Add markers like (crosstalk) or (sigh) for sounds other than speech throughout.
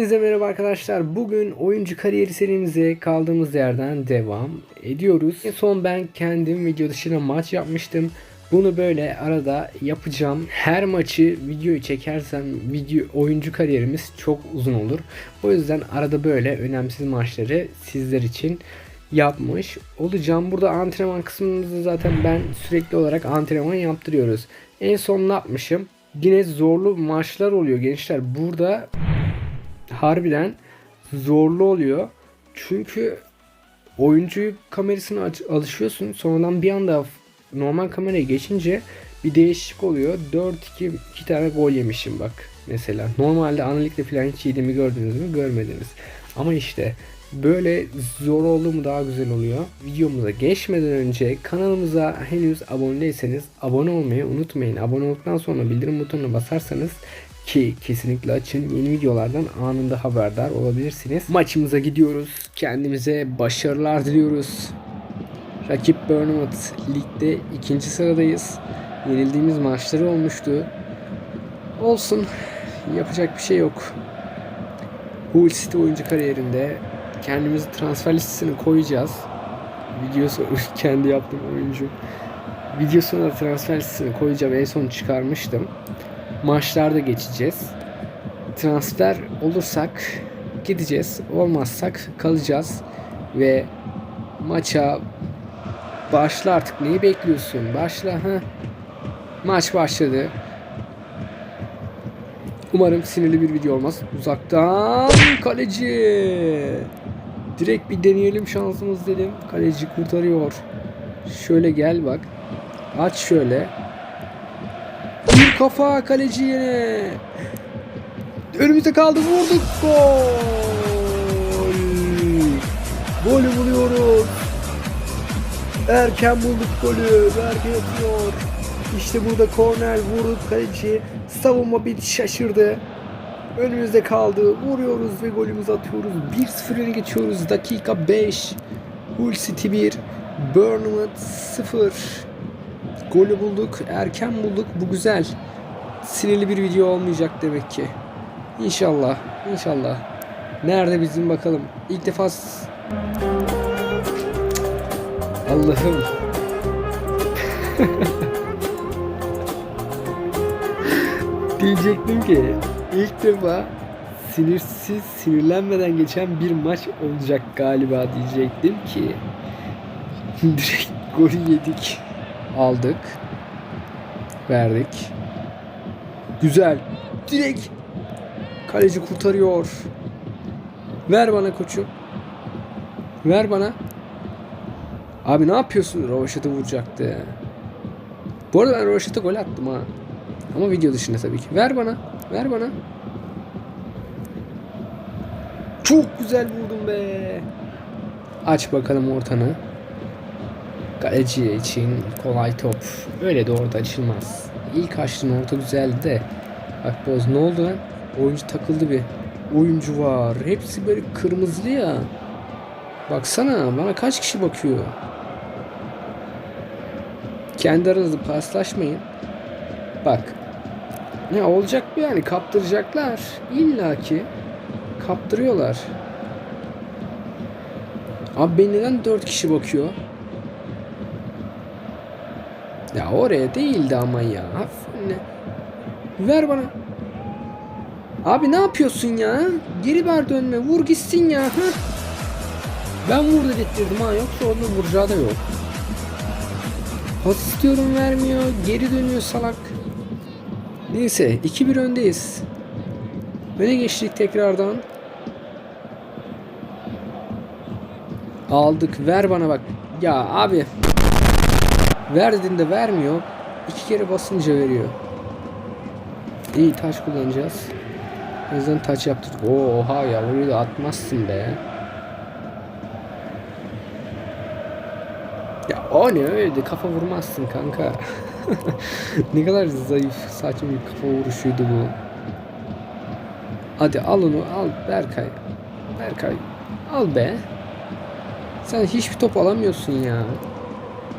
Hepinize merhaba arkadaşlar. Bugün oyuncu kariyeri serimize kaldığımız yerden devam ediyoruz. En son ben kendim video dışına maç yapmıştım. Bunu böyle arada yapacağım. Her maçı videoyu çekersem video oyuncu kariyerimiz çok uzun olur. O yüzden arada böyle önemsiz maçları sizler için yapmış olacağım. Burada antrenman kısmımızda zaten ben sürekli olarak antrenman yaptırıyoruz. En son ne yapmışım? Yine zorlu maçlar oluyor gençler. Burada harbiden zorlu oluyor. Çünkü oyuncu kamerasına alışıyorsun. Sonradan bir anda normal kameraya geçince bir değişiklik oluyor. 4-2 2 tane gol yemişim bak mesela. Normalde analitikte falan hiç yediğimi gördünüz mü? Görmediniz. Ama işte böyle zor oldu mu daha güzel oluyor. Videomuza geçmeden önce kanalımıza henüz abone değilseniz abone olmayı unutmayın. Abone olduktan sonra bildirim butonuna basarsanız ki kesinlikle açın yeni videolardan anında haberdar olabilirsiniz. Maçımıza gidiyoruz. Kendimize başarılar diliyoruz. Rakip Bournemouth ligde ikinci sıradayız. Yenildiğimiz maçları olmuştu. Olsun. Yapacak bir şey yok. Hull City oyuncu kariyerinde kendimizi transfer listesine koyacağız. Videosu (laughs) kendi yaptığım oyuncu. Videosuna transfer listesine koyacağım. En son çıkarmıştım. Maçlarda geçeceğiz. Transfer olursak gideceğiz. Olmazsak kalacağız. Ve maça başla artık. Neyi bekliyorsun? Başla ha. Maç başladı. Umarım sinirli bir video olmaz. Uzaktan kaleci. Direkt bir deneyelim şansımız dedim. Kaleci kurtarıyor. Şöyle gel bak. Aç şöyle. Kafa kaleci yine. Önümüzde kaldı vurduk. Gol. Golü buluyoruz. Erken bulduk golü. Berke atıyor. İşte burada korner vurdu kaleci. Savunma bir şaşırdı. Önümüzde kaldı. Vuruyoruz ve golümüzü atıyoruz. 1-0 öne geçiyoruz. Dakika 5. Hull City 1. Bournemouth 0. Golü bulduk. Erken bulduk. Bu güzel. Sinirli bir video olmayacak demek ki. İnşallah. İnşallah. Nerede bizim bakalım. İlk defa Allah'ım. (laughs) Diyecektim ki ilk defa sinirsiz, sinirlenmeden geçen bir maç olacak galiba diyecektim ki (laughs) direkt golü yedik. Aldık. Verdik. Güzel. Direkt kaleci kurtarıyor. Ver bana koçum. Ver bana. Abi ne yapıyorsun? Rovaşat'ı vuracaktı. Bu arada ben Rovaşat'a gol attım ha. Ama video dışında tabii ki. Ver bana. Ver bana. Çok güzel vurdum be. Aç bakalım ortanı. Kaleci için kolay top. Öyle de orada açılmaz. İlk açtığın orta güzeldi de. Bak Boz ne oldu lan? Oyuncu takıldı bir. Oyuncu var. Hepsi böyle kırmızılı ya. Baksana bana kaç kişi bakıyor. Kendi aranızda paslaşmayın. Bak. Ne olacak bu yani kaptıracaklar. İlla ki kaptırıyorlar. Abi beni neden 4 kişi bakıyor? Ya oraya değildi ama ya. Hafif ne? Ver bana. Abi ne yapıyorsun ya? Geri ver dönme. Vur gitsin ya. Ha? Ben vur dedirttirdim ha. Yoksa onun vuracağı da yok. Pas istiyorum vermiyor. Geri dönüyor salak. Neyse 2-1 öndeyiz. Öne geçtik tekrardan. Aldık. Ver bana bak. Ya abi. Ver dediğinde vermiyor. İki kere basınca veriyor. İyi taş kullanacağız. O yüzden taç yaptık. Oha ya orayı da atmazsın be. Ya o ne öyle kafa vurmazsın kanka. (laughs) ne kadar zayıf saçma bir kafa vuruşuydu bu. Hadi al onu al Berkay. Berkay al be. Sen hiçbir top alamıyorsun ya.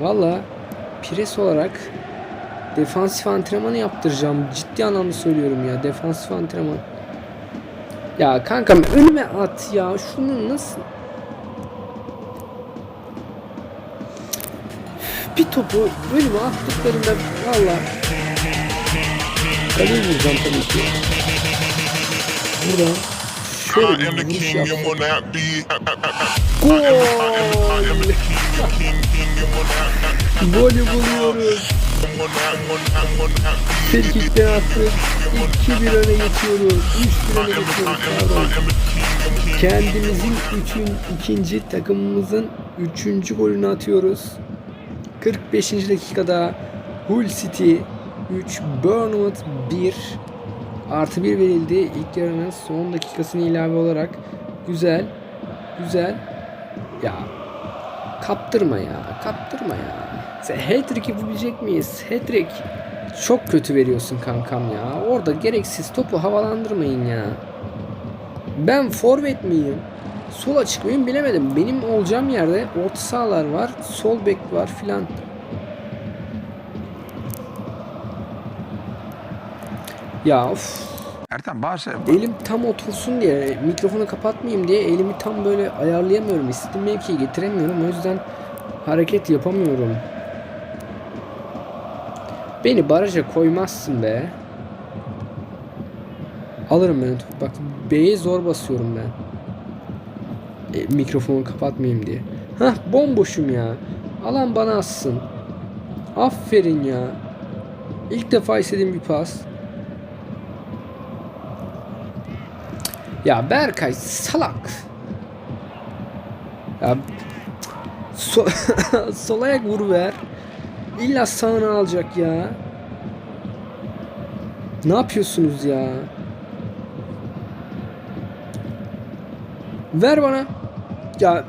Valla pres olarak defansif antrenmanı yaptıracağım. Ciddi anlamda söylüyorum ya. Defansif antrenman. Ya kankam önüme at ya. Şunu nasıl... Bir topu önüme attıklarında valla Kaleyi vuracağım tabii ki. Buradan şöyle bir the vuruş be. Gol! Golü buluyoruz. Frikikten attık. 2-1 öne geçiyoruz. 3-1 öne I am, geçiyoruz. Pardon. Kendimizin üçün, ikinci takımımızın üçüncü golünü atıyoruz. 45. dakikada Hull City 3, Bournemouth 1 artı 1 verildi. İlk yarının son dakikasını ilave olarak güzel güzel ya kaptırma ya kaptırma ya. Sen hat-trick yapabilecek miyiz? Hat-trick çok kötü veriyorsun kankam ya. Orada gereksiz topu havalandırmayın ya. Ben forvet miyim? Sol açık mıyım bilemedim. Benim olacağım yerde orta sahalar var, sol bek var filan. Ya of. Ertan bağırsa Elim tam otursun diye mikrofonu kapatmayayım diye elimi tam böyle ayarlayamıyorum. İstediğim mevkiyi getiremiyorum. O yüzden hareket yapamıyorum. Beni baraja koymazsın be. Alırım ben. Bak B'ye zor basıyorum ben. E, mikrofonu kapatmayayım diye. Hah bomboşum ya. Alan bana atsın. Aferin ya. İlk defa istediğim bir pas. Ya Berkay salak. Ya so (laughs) sol vur ver. İlla sağını alacak ya. Ne yapıyorsunuz ya? Ver bana. Ya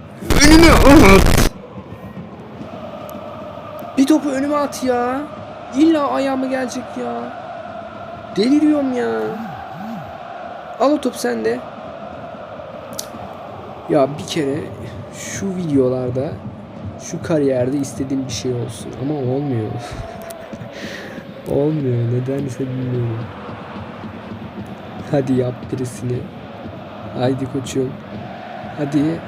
önüme at. Bir topu önüme at ya. İlla ayağıma gelecek ya. Deliriyorum ya. Al o top sende. Ya bir kere şu videolarda şu kariyerde istediğim bir şey olsun ama olmuyor. (laughs) olmuyor nedense bilmiyorum. Hadi yap birisini. Haydi koçum. Hadi.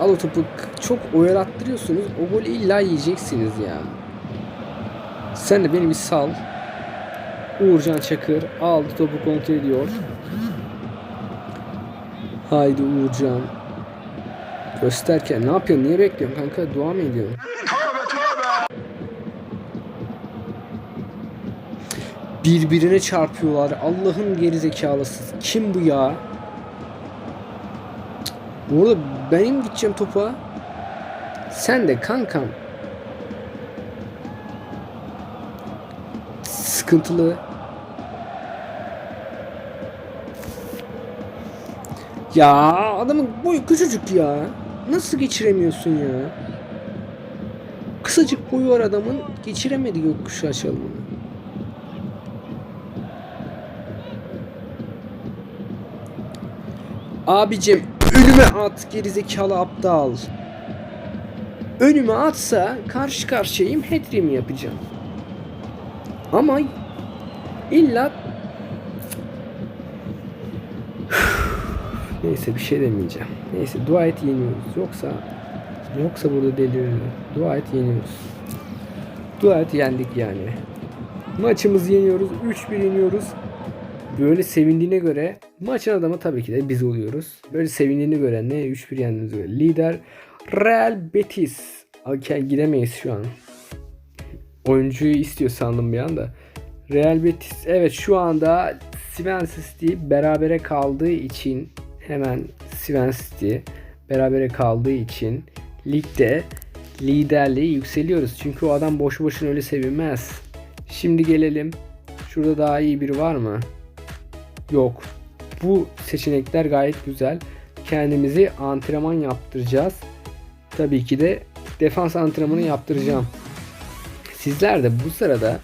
Al o topu. Çok oyalattırıyorsunuz. O golü illa yiyeceksiniz ya. Sen de beni bir sal. Uğurcan Çakır aldı topu kontrol ediyor. Haydi Uğurcan. Gösterken ne yapıyorsun? Niye bekliyorsun kanka? Dua mı ediyorsun? Birbirine çarpıyorlar. Allah'ın gerizekalısı. Kim bu ya? Bu arada benim gideceğim topa. Sen de kankam. Sıkıntılı. Ya adamın boyu küçücük ya. Nasıl geçiremiyorsun ya? Kısacık boyu var adamın. Geçiremedi gökkuşağı çalımını. Abicim önüme at gerizekalı aptal. Önüme atsa karşı karşıyayım hat yapacağım. Ama illa Neyse bir şey demeyeceğim. Neyse dua et yeniyoruz. Yoksa yoksa burada deliririm. Dua et yeniyoruz. Dua et yendik yani. Maçımızı yeniyoruz. 3-1 yeniyoruz. Böyle sevindiğine göre maçın adamı tabii ki de biz oluyoruz. Böyle sevindiğine göre ne 3-1 yendiğimize göre. Lider Real Betis. Gidemeyiz şu an. Oyuncuyu istiyor sandım bir anda. Real Betis evet şu anda Swansea berabere kaldığı için hemen Swansea City berabere kaldığı için ligde liderliği yükseliyoruz. Çünkü o adam boşu boşuna öyle sevinmez. Şimdi gelelim. Şurada daha iyi biri var mı? Yok. Bu seçenekler gayet güzel. Kendimizi antrenman yaptıracağız. Tabii ki de defans antrenmanı yaptıracağım. Sizler de bu sırada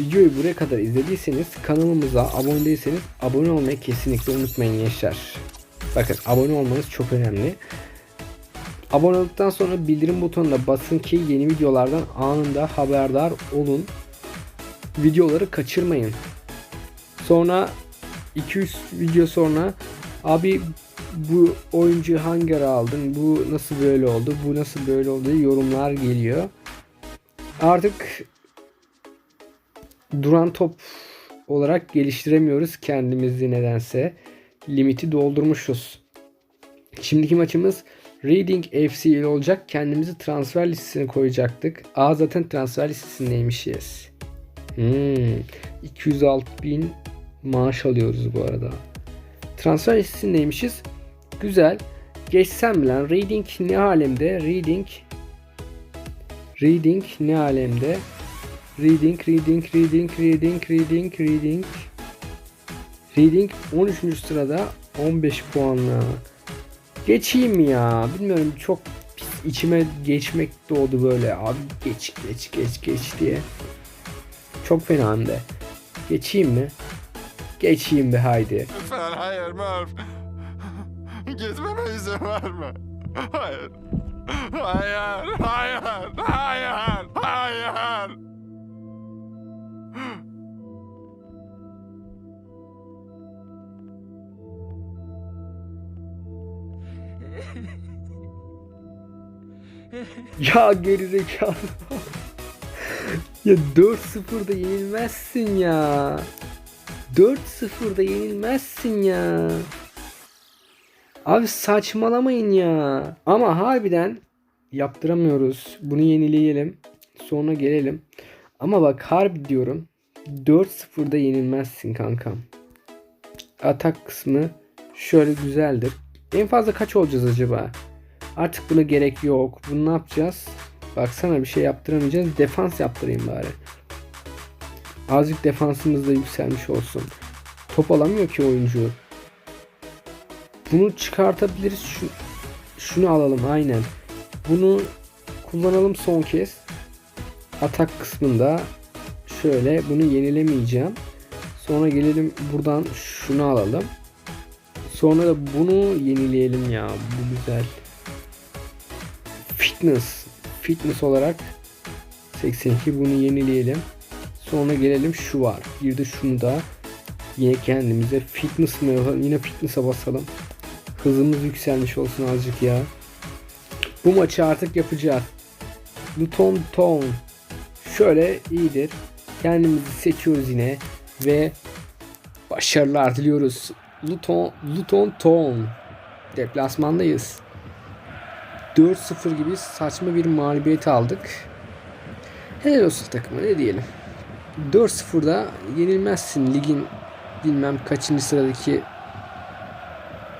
videoyu buraya kadar izlediyseniz kanalımıza abone değilseniz abone olmayı kesinlikle unutmayın gençler. Bakın abone olmanız çok önemli. Abone olduktan sonra bildirim butonuna basın ki yeni videolardan anında haberdar olun. Videoları kaçırmayın. Sonra 200 video sonra Abi bu oyuncu hangi ara aldın? Bu nasıl böyle oldu? Bu nasıl böyle oldu? diye yorumlar geliyor. Artık duran top olarak geliştiremiyoruz kendimizi nedense. Limiti doldurmuşuz. Şimdiki maçımız Reading FC ile olacak. Kendimizi transfer listesine koyacaktık. Aa zaten transfer listesindeymişiz. Hmm, 206 bin maaş alıyoruz bu arada. Transfer listesindeymişiz. Güzel. Geçsem lan? Reading ne alemde? Reading Reading ne alemde? Reading, reading, reading, reading, reading, reading. Reading 13. sırada 15 puanla. Geçeyim mi ya? Bilmiyorum çok içime geçmek doğdu böyle. Abi geç geç geç geç diye. Çok fena hem de. Geçeyim mi? Geçeyim be haydi. Lütfen hayır Murph. Gitmeme izin verme. Hayır. Hayır, hayır, hayır, hayır. (laughs) Ya gerizekalı. ya 4-0'da yenilmezsin ya. 4-0'da yenilmezsin ya. Abi saçmalamayın ya. Ama harbiden yaptıramıyoruz. Bunu yenileyelim. Sonra gelelim. Ama bak harbi diyorum. 4-0'da yenilmezsin kankam. Atak kısmı şöyle güzeldir. En fazla kaç olacağız acaba? Artık buna gerek yok. Bunu ne yapacağız? Baksana bir şey yaptıramayacağız. Defans yaptırayım bari. Azıcık defansımız da yükselmiş olsun. Top alamıyor ki oyuncu. Bunu çıkartabiliriz. Şu, şunu alalım aynen. Bunu kullanalım son kez. Atak kısmında şöyle bunu yenilemeyeceğim. Sonra gelelim buradan şunu alalım. Sonra da bunu yenileyelim ya. Bu güzel. Fitness. Fitness olarak 82 bunu yenileyelim. Sonra gelelim şu var. Bir de şunu da yine kendimize fitness mı yapalım? Yine fitness'a basalım. Hızımız yükselmiş olsun azıcık ya. Bu maçı artık yapacağız. Luton Town. Şöyle iyidir. Kendimizi seçiyoruz yine ve başarılar diliyoruz. Luton, Luton Town. Deplasmandayız. 4-0 gibi saçma bir mağlubiyet aldık. Helal olsun takıma ne diyelim. 4-0'da yenilmezsin ligin bilmem kaçıncı sıradaki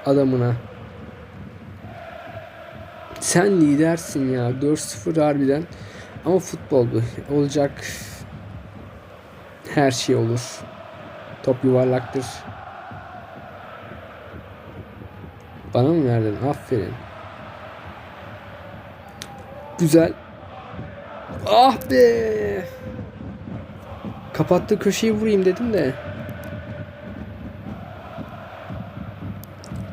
adamına. Sen lidersin ya. 4-0 harbiden. Ama futbol bu. Olacak her şey olur. Top yuvarlaktır. Bana mı verdin? Aferin. Güzel. Ah be. Kapattığı köşeyi vurayım dedim de.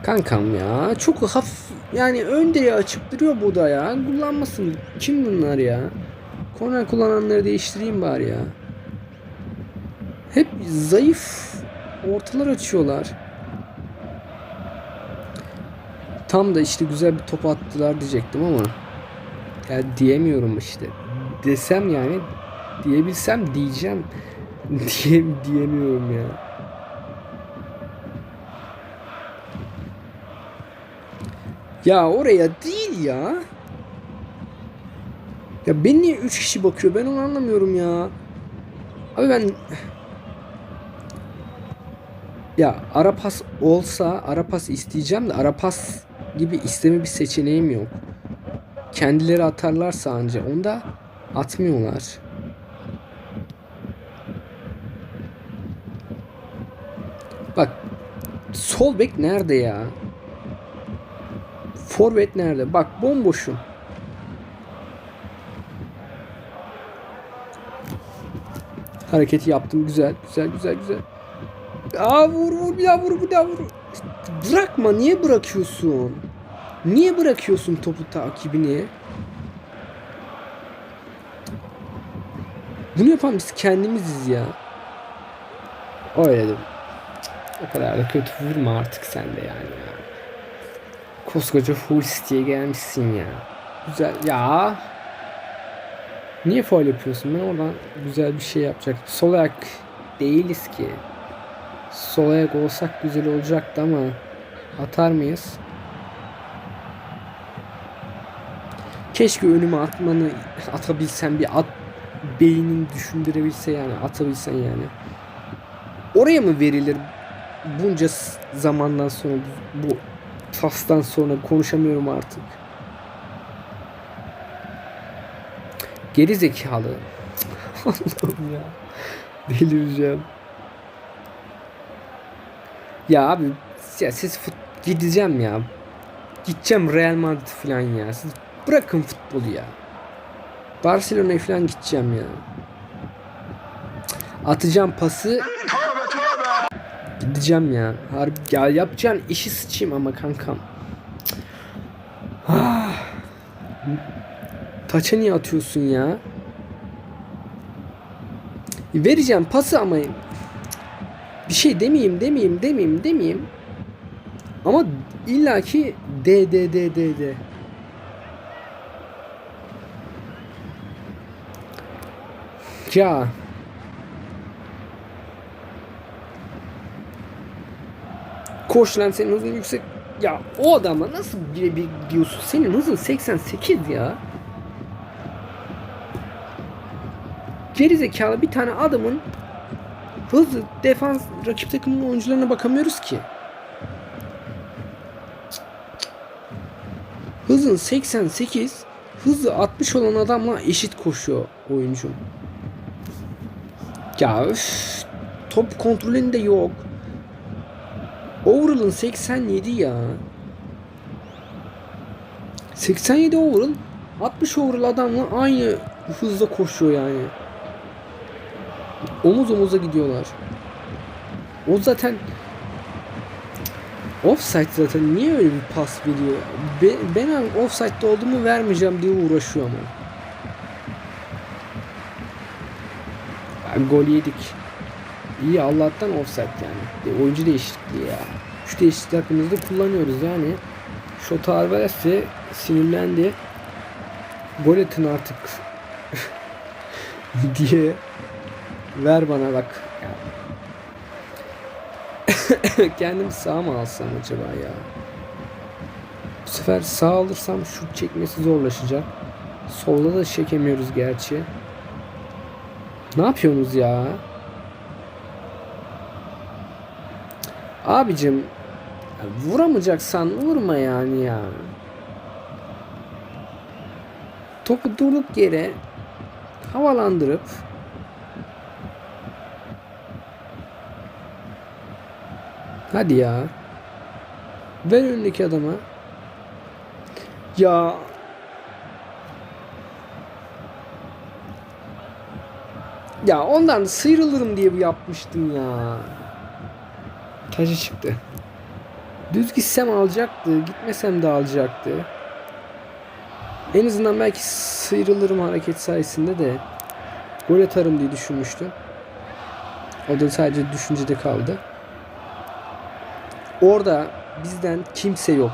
Kankam ya çok hafif yani ön direği açıp duruyor bu da ya. Kullanmasın. Kim bunlar ya? Korner kullananları değiştireyim bari ya. Hep zayıf ortalar açıyorlar. Tam da işte güzel bir top attılar diyecektim ama ya diyemiyorum işte. Desem yani diyebilsem diyeceğim. (laughs) Diye, diyemiyorum ya. Ya oraya değil ya. Ya ben niye 3 kişi bakıyor ben onu anlamıyorum ya. Abi ben ya ara pas olsa ara pas isteyeceğim de ara pas gibi isteme bir seçeneğim yok. Kendileri atarlarsa anca onda atmıyorlar. Bak sol bek nerede ya? Forvet nerede? Bak bomboşum. Hareketi yaptım. Güzel, güzel, güzel, güzel. Aa vur vur bir daha vur bir daha vur. Bırakma niye bırakıyorsun? Niye bırakıyorsun topu takibini? Bunu yapan biz kendimiziz ya. Öyle dedim. O kadar da kötü vurma artık sen de yani ya. Koskoca full City'ye gelmişsin ya. Güzel ya. Niye faul yapıyorsun? Ben oradan güzel bir şey yapacaktım. Sol ayak değiliz ki. Sol ayak olsak güzel olacaktı ama atar mıyız? Keşke önüme atmanı atabilsem bir at beynin düşündürebilse yani atabilsen yani. Oraya mı verilir bunca zamandan sonra bu fastan sonra konuşamıyorum artık. Geri zekalı. (laughs) Allah'ım ya. Delireceğim. Ya abi ya siz fut gideceğim ya. Gideceğim Real Madrid falan ya. Siz bırakın futbolu ya. Barcelona'ya falan gideceğim ya. Atacağım pası. Gideceğim ya. Harbi ya yapacağın işi sıçayım ama kankam. Ah. Taça niye atıyorsun ya? Vereceğim pası ama bir şey demeyeyim demeyeyim demeyeyim demeyeyim. Ama illaki D D D D D. Ya Koş lan senin hızın yüksek. Ya o adamla nasıl birebir gidiyorsun? Senin hızın 88 ya. Geri zekalı bir tane adamın hızlı defans rakip takımın oyuncularına bakamıyoruz ki. Hızın 88 hızlı 60 olan adamla eşit koşuyor oyuncu. Ya üf, top kontrolünde yok. Overall'ın 87 ya. 87 overall 60 overall adamla aynı hızla koşuyor yani. Omuz omuza gidiyorlar. O zaten Offside zaten niye öyle bir pas veriyor? Ben, ben offside'de olduğumu vermeyeceğim diye uğraşıyor ama. Yani gol yedik. İyi Allah'tan offside yani. Bir oyuncu değişikliği ya. Şu değişikliği hakkımızda kullanıyoruz yani. Şota Alvarez de sinirlendi. Gol atın artık. (laughs) diye ver bana bak. (laughs) Kendim sağ mı alsam acaba ya? Bu sefer sağ alırsam şut çekmesi zorlaşacak. Solda da çekemiyoruz gerçi. Ne yapıyorsunuz ya? Abicim ya vuramayacaksan vurma yani ya. Topu durduk yere havalandırıp Hadi ya. Ver önündeki adama. Ya. Ya ondan sıyrılırım diye bu yapmıştım ya. Taşı çıktı. Düz gitsem alacaktı. Gitmesem de alacaktı. En azından belki sıyrılırım hareket sayesinde de gol atarım diye düşünmüştüm. O da sadece düşüncede kaldı. Orada bizden kimse yok.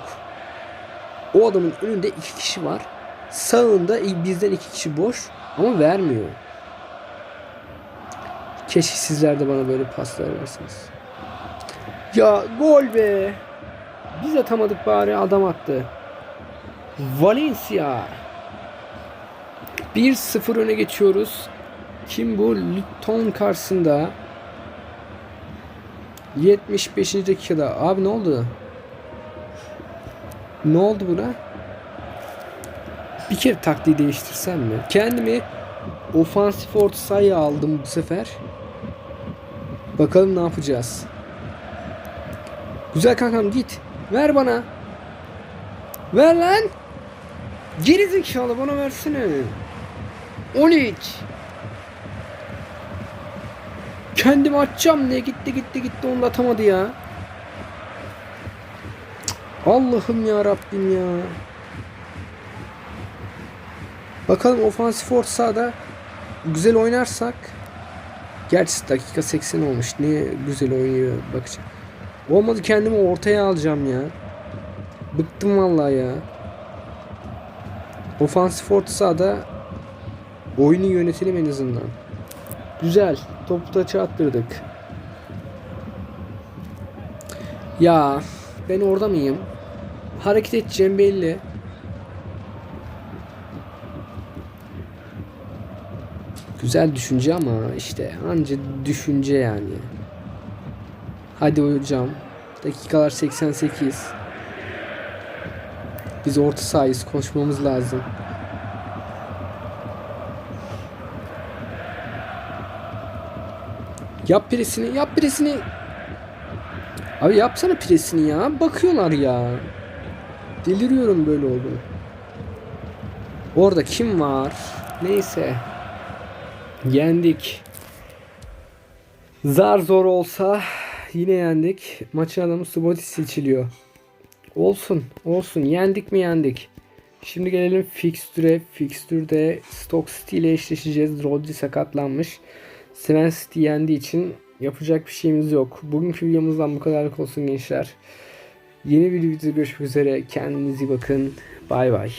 O adamın önünde iki kişi var. Sağında bizden iki kişi boş ama vermiyor. Keşke sizler de bana böyle paslar versiniz. Ya gol be. Biz atamadık bari adam attı. Valencia. 1-0 öne geçiyoruz. Kim bu? Luton karşısında. 75. dakikada. Abi ne oldu? Ne oldu buna? Bir kere taktiği değiştirsem mi? Kendimi ofansif orta sahaya aldım bu sefer. Bakalım ne yapacağız. Güzel kankam git. Ver bana. Ver lan. Geri zekalı bana versene. 13. Kendim atacağım ne gitti gitti gitti onu atamadı ya. Allah'ım ya Rabbim ya. Bakalım ofansif orta sahada güzel oynarsak Gerçi dakika 80 olmuş. Niye güzel oynuyor bakacağım. Olmadı kendimi ortaya alacağım ya. Bıktım vallahi ya. Ofansif orta sahada oyunu yönetelim en azından. Güzel. Topu taça attırdık. Ya ben orada mıyım? Hareket edeceğim belli. Güzel düşünce ama işte anca düşünce yani. Hadi hocam. Dakikalar 88. Biz orta sahayız. Koşmamız lazım. Yap presini, yap presini. Abi yapsana presini ya. Bakıyorlar ya. Deliriyorum böyle oldu. Orada kim var? Neyse. Yendik. Zar zor olsa yine yendik. Maçın adamı Subotic seçiliyor. Olsun, olsun. Yendik mi yendik. Şimdi gelelim fikstüre. Fikstürde Stoke City ile eşleşeceğiz. Rodri sakatlanmış. Sven City yendiği için yapacak bir şeyimiz yok. Bugünkü videomuzdan bu kadarlık olsun gençler. Yeni bir videoda görüşmek üzere. Kendinize iyi bakın. Bay bay.